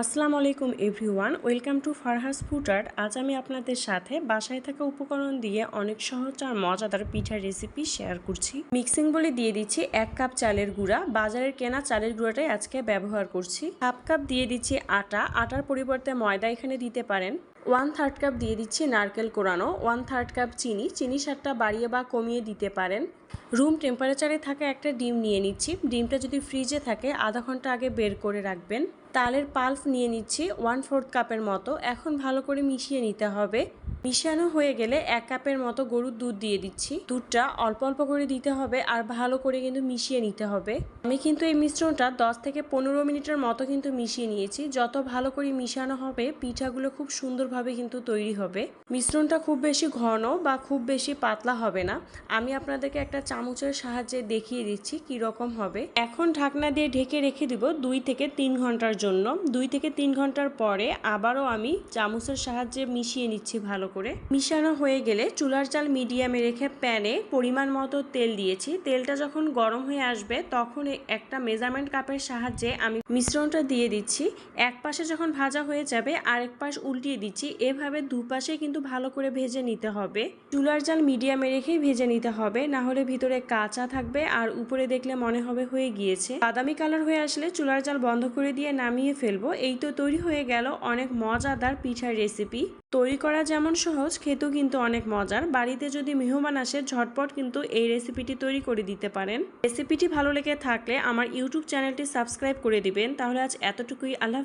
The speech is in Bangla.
আসসালামু আলাইকুম everyone, welcome to Farha's food art. আজ আমি আপনাদের সাথে বাসায় থাকা উপকরণ দিয়ে অনেক সহজ আর মজাদার পিঠার রেসিপি শেয়ার করছি। মিক্সিং বলে দিয়ে দিচ্ছি এক কাপ চালের গুঁড়া। বাজারের কেনা চালের গুঁড়াটাই আজকে ব্যবহার করছি। হাফ কাপ দিয়ে দিচ্ছি আটা। আটার পরিবর্তে ময়দা এখানে দিতে পারেন। ওয়ান থার্ড কাপ দিয়ে দিচ্ছি নারকেল কোরানো। ওয়ান থার্ড কাপ চিনি। চিনি সারটা বাড়িয়ে বা কমিয়ে দিতে পারেন। রুম টেম্পারেচারে থাকা একটা ডিম নিয়ে নিচ্ছি। ডিমটা যদি ফ্রিজে থাকে, আধা ঘণ্টা আগে বের করে রাখবেন। তালের পাল্প নিয়ে নিচ্ছি ওয়ান ফোর্থ কাপের মতো। এখন ভালো করে মিশিয়ে নিতে হবে। মিশানো হয়ে গেলে এক কাপের মতো গরুর দুধ দিয়ে দিচ্ছি। দুধটা অল্প অল্প করে দিতে হবে আর ভালো করে কিন্তু মিশিয়ে নিতে হবে। আমি কিন্তু এই মিশ্রণটা দশ থেকে পনেরো মিনিটের মতো কিন্তু মিশিয়ে নিয়েছি। যত ভালো করে মিশানো হবে, পিঠাগুলো খুব সুন্দরভাবে কিন্তু তৈরি হবে। মিশ্রণটা খুব বেশি ঘন বা খুব বেশি পাতলা হবে না। আমি আপনাদেরকে একটা চামচের সাহায্যে দেখিয়ে দিচ্ছি কি রকম হবে। এখন ঢাকনা দিয়ে ঢেকে রেখে দিব দুই থেকে তিন ঘণ্টার জন্য। দুই থেকে তিন ঘণ্টার পরে আবারও আমি চামচের সাহায্যে মিশিয়ে নিচ্ছি ভালো করে। মিশানো হয়ে গেলে চুলার চাল মিডিয়ামে রেখে প্যানে পরিমাণ মতো তেল দিয়েছি। তেলটা যখন গরম হয়ে আসবে, তখন একটা মেজারমেন্ট কাপের সাহায্যে আমি মিশ্রণটা দিয়ে দিচ্ছি। এক পাশে যখন ভাজা হয়ে যাবে, আরেক পাশ উল্টিয়ে দিচ্ছি। এভাবে দুপাশে কিন্তু ভালো করে ভেজে নিতে হবে। চুলার জাল মিডিয়ামে রেখেই ভেজে নিতে হবে। না হলে ভিতরে কাঁচা থাকবে আর উপরে দেখলে মনে হবে হয়ে গিয়েছে। বাদামি কালার হয়ে আসলে চুলার জাল বন্ধ করে দিয়ে নামিয়ে ফেলব। এই তো তৈরি হয়ে গেল অনেক মজাদার পিঠার রেসিপি। তৈরি করা যেমন সহজ, খেতেও কিন্তু অনেক মজার। বাড়িতে যদি মেহমান আসে, ঝটপট কিন্তু এই রেসিপিটি তৈরি করে দিতে পারেন। রেসিপিটি ভালো লেগে থাকলে আমার ইউটিউব চ্যানেলটি সাবস্ক্রাইব করে দিবেন। তাহলে আজ এতটুকুই। আল্লাহ